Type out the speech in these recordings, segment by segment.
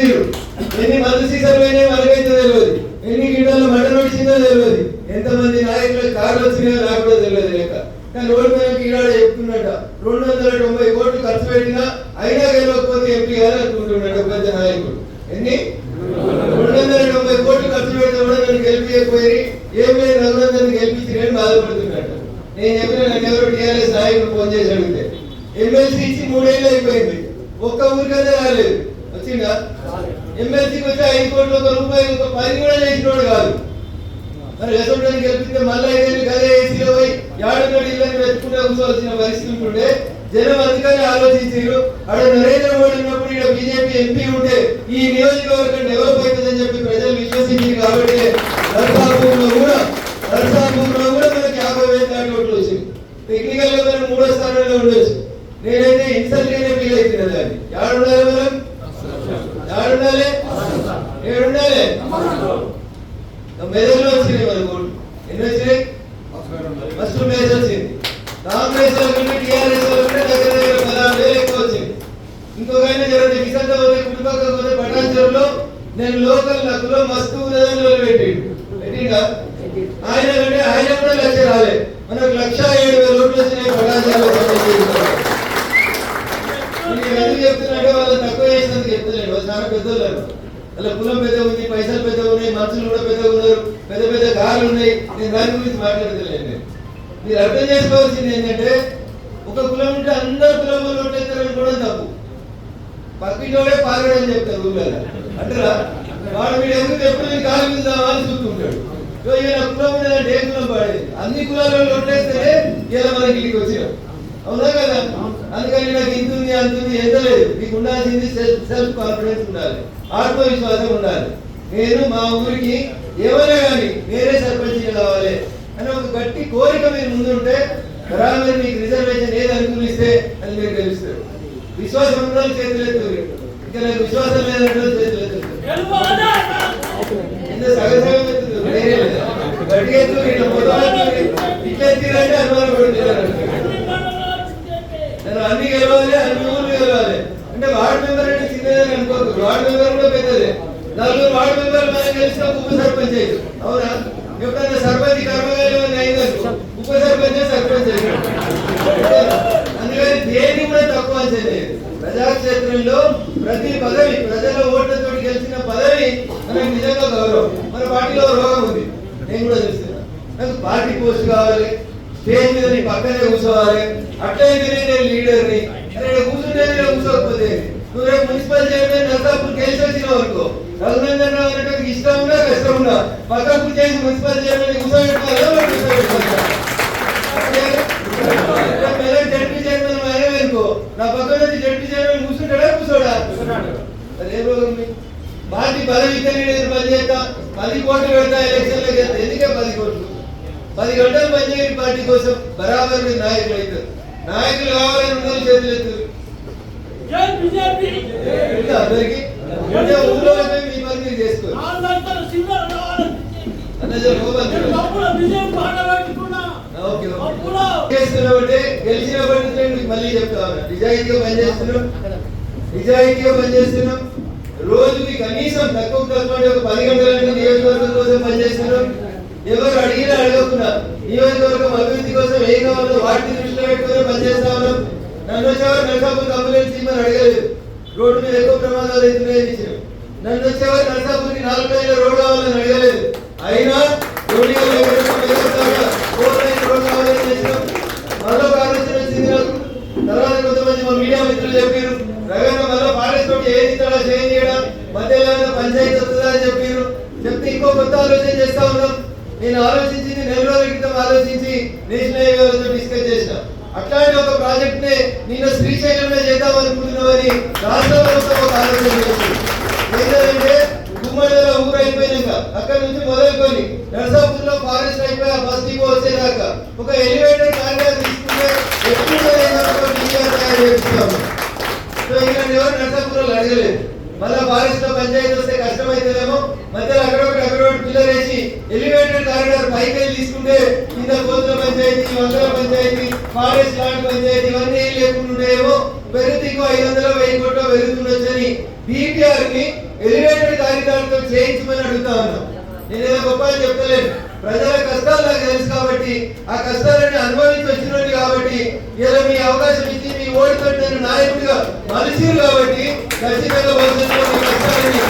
చూసిరు ఎన్ని మందు సీసాలు పోయినాయి మనకైతే తెలియదు. ఎన్ని గిడ్డలు మటన్ వచ్చిందో తెలియదు. ఎంతమంది నాయకులు కార్లు వచ్చినాయో నాకు కూడా తెలియదు లెక్క. కానీ రోడ్డు మీద ఈనాడు చెప్తున్నట్ట. రెండు వందల తొంభై కోట్లు ఖర్చు పెట్టినా అయినా గెలవకపోతే ఎంపీ గారు అనుకుంటున్నాడు పెద్ద నాయకుడు ఎన్ని? రెండు వందల తొంభై కోట్లు ఖర్చు పెడితే కూడా నన్ను గెలిపించకపోయి ఏం లేదు రఘునందన్ గెలిపించి బాధపడుతున్నట్టు. నేను చెప్పిన నన్ను ఎవరు టీఆర్ఎస్ నాయకుడు ఫోన్ చేసి అడిగితే. ఎమ్మెల్సీ ఇచ్చి మూడేళ్ళు అయిపోయింది. ఒక్క ఊరికైతే రాలేదు. వచ్చిందా? ఎమ్మెల్సీకి వచ్చి ఐదు కోట్లు ఒక రూపాయి ఒక పని కూడా చేసినోడు కాదు. మరి ఎసోటానికి గెలిపితే మళ్ళీ ఐదేళ్ళు గదే ఏసీలో పోయి ఏడున్నోడు ఇళ్ళని వెతుకుంటే కూర్చోవలసిన పరిస్థితి ఉంటుండే. జనం అందుకని ఆలోచించారు అక్కడ నరేంద్ర మోడీ ఉన్నప్పుడు ఇక్కడ బీజేపీ ఎంపీ ఉంటే ఈ నియోజకవర్గం డెవలప్ అవుతుందని చెప్పి ప్రజలు విశ్వసించారు కాబట్టి నరసాపూర్లో కూడా నరసాపూర్లో కూడా మనకి యాభై వేల దాటి ఓట్లు వచ్చింది. టెక్నికల్గా మనం మూడో స్థానంలో ఉండొచ్చు. నేనైతే ఇన్సల్ట్ గానే ఫీల్ అవుతున్నా దాన్ని. ఏడుండాలి మనం? ఏడుండాలి ఏడుండాలి మెదడులో వచ్చినాయి మన ఓట్లు ఎన్ని వచ్చినాయి? ఫస్ట్ మేజ్ వచ్చింది. కాంగ్రెస్ వాళ్ళకంటే టీఆర్ఎస్ వాళ్ళకంటే దగ్గర దగ్గర పదహారు వేలు ఎక్కువ వచ్చింది. ఇంకొక ఆయన జరుగుతుంది విశాఖ పోతే పోతే నేను లోకల్ నక్కులో మస్తు కులం ఉంది పైసలు పెద్ద ఉన్నాయి మనుషులు కూడా పెద్ద ఉన్నారు పెద్ద పెద్ద కార్లు ఉన్నాయి. నేను దాని గురించి మాట్లాడలేదు మీరు అర్థం చేసుకోవాల్సింది ఏంటంటే ఒక కులం ఉంటే అందరు కులం వాళ్ళు కూడా తప్పు. పక్కింటోడే పాలడని చెప్తారు ఊళ్ళో అంటారా? వాడు వీడు ఎందుకు ఎప్పుడు మీరు కాలు మీద అని చూస్తుంటాడు? సో ఈయన కులం ఉండదంటే ఏ కులం పాడేది అన్ని కులాలలో ఓట్లేస్తేనే ఇలా మనకి ఇంటికి వచ్చినాం అవునా కదా? అందుకని నాకు ఇంత ఉంది అంత ఉంది ఎంత లేదు. మీకు ఉండాల్సింది సెల్ఫ్ కాన్ఫిడెన్స్ ఉండాలి. ఆత్మవిశ్వాసం ఉండాలి. నేను మా ఊరికి ఏమైనా కానీ వేరే సర్పంచ్ కావాలి అని ఒక గట్టి కోరిక మీరు ముందుంటే బరాబర్ మీకు రిజర్వేషన్ ఏది అనుకూలిస్తే అది మీరు గెలుస్తారు. విశ్వాసం ఉన్న చేతులు ఎత్తురు ఇంకా నాకు విశ్వాసం లేదంటే చేతులు సగసగం లేదా. ఇట్లా మొదలు ఇట్లా ఎత్తిరంటే అనుమానం పడుతున్నారు నేను అన్ని గెలవాలి అన్ని ఊళ్ళు గెలవాలి. అంటే వార్డు మెంబర్ అంటే చిన్నదని అనుకోకు. వార్డు మెంబర్ కూడా పెద్దదే. నలుగురు వార్డు మెంబర్ మనం గెలిచిన ఉప సర్పంచ్ అవునా? ఎప్పుడైనా సర్పంచ్ కర్మగాలి అయిందనుకో ఉప సర్పంచ్ సర్పంచ్ అందుకని దేని కూడా తక్కువ అంచనా ప్రజాక్షేత్రంలో ప్రతి పదవి ప్రజల ఓట్లతో గెలిచిన పదవి మనకు నిజంగా గౌరవం. మన పార్టీలో రోగం ఉంది. నేను కూడా చూస్తున్నా నాకు పార్టీ పోస్ట్ కావాలి స్టేజ్ మీద నీ పక్కనే కూర్చోవాలి అట్లయితేనే నేను లీడర్ని. కూర్చుంటే కూర్చోకపోతే. నువ్వు రేపు మున్సిపల్ చైర్మన్ నర్సాపూర్ గెలిచి వచ్చినావు అనుకో రఘునందన్ రావు అనేటువంటి ఇష్టం ఉన్నా కష్టం ఉన్నా పక్కకు చేసి మున్సిపల్ చైర్మన్ జడ్పీ చైర్మన్ ఆయనే అనుకో. నా పక్కన జడ్పీ చైర్మన్ కూర్చుంటాడా కూర్చోడా? అదే రోగం. పార్టీ పదవి ఇతని పని చేస్తా పది కోట్లు పెడతా ఎలక్షన్లో గెలుస్తా. ఎందుకే పది కోట్లు? పది గంటలు పనిచేయండి పార్టీ కోసం బరాబర్ మీరు నాయకులు అవుతారు నాయకులు కావాలని చేతులు ఎత్తురు అందరికి? మళ్ళీ చెప్తా ఉన్నా నిజాయితీగా పనిచేస్తున్నాం. నిజాయితీగా పనిచేస్తున్నాం. రోజుకి కనీసం తక్కువ తక్కువ ఒక పది గంటల నియోజకవర్గం కోసం పనిచేస్తున్నాం. ఎవరు అడిగినా అడగకుండా నియోజకవర్గం అభివృద్ధి కోసం ఏం కావాలో వాటిని దృష్టిలో పెట్టుకుని పనిచేస్తా ఉన్నాం. నన్ను వచ్చేవారు నరసాపూర్ అంబులెన్స్ ఇమ్మని అడగలేదు. రోడ్డు మీద ఎక్కువ ప్రమాదాలు అవుతున్నాయని ఇచ్చినాం. నన్ను వచ్చేవారు నరసాపూర్కి నాలుగు లైన్ల రోడ్డు కావాలని అడగలేదు. అయినా మరో ఆలోచన తర్వాత కొంతమంది మా మీడియా మిత్రులు చెప్పారు రవీంద్ర మరో ఫారెస్ట్ తోటి ఏది ఇస్తాడా చేంజ్ చేయడం మధ్యలో పంచాయతీ చెప్పారు. చెప్తే ఇంకో కొత్త ఆలోచన చేస్తా ఉన్నాం. నేను ఆలోచించింది నెల రోజుల క్రితం ఆలోచించి ఫారెస్ట్ బస్తీకి వచ్చేదాకా ఒక ఎలివేటర్ కార్గా తీసుకుంటే ఎక్కువ తయారు చేస్తున్నాము సో ఇక్కడ ఎవరు నర్సాపురంలో అడగలేదు. మళ్ళా ఫారెస్ట్లో పంచాయతీ వస్తే కష్టమైతేనేమో మధ్యలో అక్కడ ఒకటి అక్కడ ఒకటి పిల్లర్ వేసి ఎలివేటెడ్ కారిడార్ పైకి వెళ్ళి తీసుకుంటే కింద కోతుల పంచాయతీ వందల పంచాయతీ ఫారెస్ట్ లాంటి పంచాయతీ ఇవన్నీ లేకుండా ఉండేమో పెరుగుతూ ఐదు వందల వెయ్యి కోట్లు పెరుగుతుండొచ్చని బీపీఆర్ గారిని ఎలివేటెడ్ కారిడార్తో చేయించమని అడుగుతా ఉన్నాం. నేను ఏదో గొప్ప అని చెప్తలేను. ప్రజల కష్టాలు నాకు తెలుసు కాబట్టి ఆ కష్టాలన్నీ అనుభవించి వచ్చినట్టు కాబట్టి ఇలా మీ అవకాశం ఇచ్చి మీ ఓటుతో నేను నాయకుడిగా మనిషిని కాబట్టి ఖచ్చితంగా భవిష్యత్తులో మీ కష్టాలని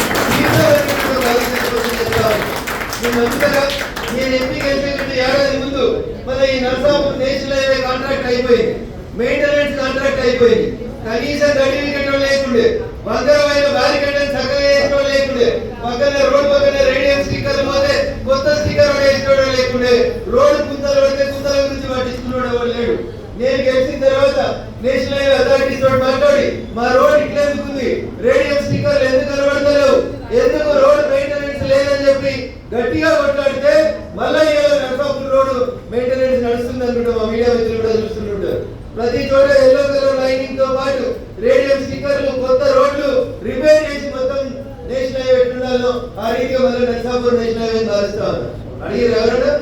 నేను ఎంపిక నేను ఏడాది ముందు మన ఈ నర్సాపూర్ నేషనల్ హైవే కాంట్రాక్ట్ అయిపోయింది. మెయింటెనెన్స్ కాంట్రాక్ట్ అయిపోయింది. కనీసం గడి కట్టడం లేకుండే. వంకరమైన బ్యారికేడ్ చక్కగా వేసుకోవడం లేకుండే పక్కన రోడ్ పక్కన రేడియం స్టిక్కర్ పోతే కొత్త స్టిక్కర్ వేసుకోవడం లేకుండే రోడ్ కుంతలు పడితే కుంతల గురించి పట్టించుకున్నాడు ఎవరు లేడు నేను గెలిచిన తర్వాత నేషనల్ హైవే అథారిటీస్ తోటి మాట్లాడి మా రోడ్ ఇట్లా ఎందుకుంది రేడియం స్టిక్కర్లు ఎందుకు కనబడతలేవు? ఎందుకు రోడ్ మెయింటెనెన్స్ లేదని చెప్పి గట్టిగా కొట్లాడితే మళ్ళీ ఏదో నర్సాపూర్ రోడ్ మెయింటెనెన్స్ నడుస్తుంది అనుకుంటా మా మీడియా మిత్రులు కూడా చూస్తుంటుంటారు. ప్రతి చోట ఎల్లో కలర్ లైనింగ్తో పాటు రేడియం స్టిక్కర్లు కొత్త రోడ్లు రిపేర్ చేసి మొత్తం నేషనల్ హైవే ఎట్లుండాలో ఆ రీతిగా మళ్ళీ నర్సాపూర్ నేషనల్ హైవే మారుస్తా ఉన్నారు. అడిగారు ఎవరన్నా?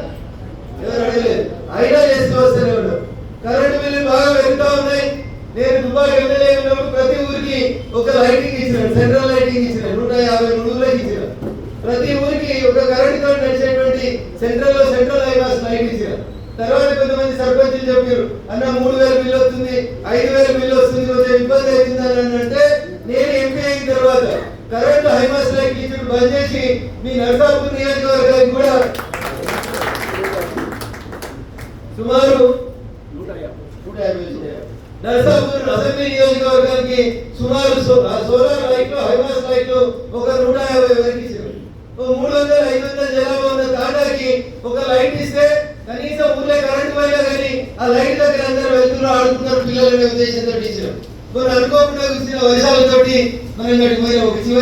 ఎవరు అడగలేదు. అయినా చేస్తూ వస్తూనే ఉన్నాం కరెంటు బిల్లు బాగా పెరుగుతా ఉన్నాయి. నేను దుబాయ్ ఎమ్మెల్యే ప్రతి ఊరికి ఒక లైటింగ్ ఇచ్చినాడు సెంట్రల్ లైటింగ్ ఇచ్చినాడు నూట యాభై మూడు ఇచ్చినాడు ప్రతి ఊరికి ఒక కరెంట్ తోటి నడిచేటువంటి సెంట్రల్లో సెంట్రల్ హైవాస్ లైట్ ఇచ్చినారు తర్వాత కొంతమంది సర్పంచులు చెప్పారు అన్న మూడు వేల బిల్లు వస్తుంది ఐదు వేల బిల్లు వస్తుంది కొంచెం ఇబ్బంది అవుతుంది అని అంటే నేను ఎంపీ అయిన తర్వాత కరెంట్ హైమాస్ లైట్ ఇచ్చుడు బంద్ చేసి మీ నర్సాపూర్ నియోజకవర్గానికి కూడా సుమారు నూట యాభై వచ్చినాయి. నరసాపూర్ అసెంబ్లీ నియోజకవర్గానికి సుమారు సోలార్ లైట్లు హైమాస్ లైట్లు ఒక నూట యాభై వరకు ఇచ్చారు. మూడు వందల ఐదు వందల జనాభా ఉన్న తాటాకి ఒక లైట్ ఇస్తే కనీసం ఊర్లో కరెంట్ పోయినా కానీ ఆ లైట్ దగ్గర అందరూ వెళ్తున్నారు ఆడుతున్నారు పిల్లలు ఉద్దేశంతో ఇచ్చారు. మరి అనుకోకుండా వచ్చిన వర్షాలతోటి మనం గడిపోయిన ఒక చివరి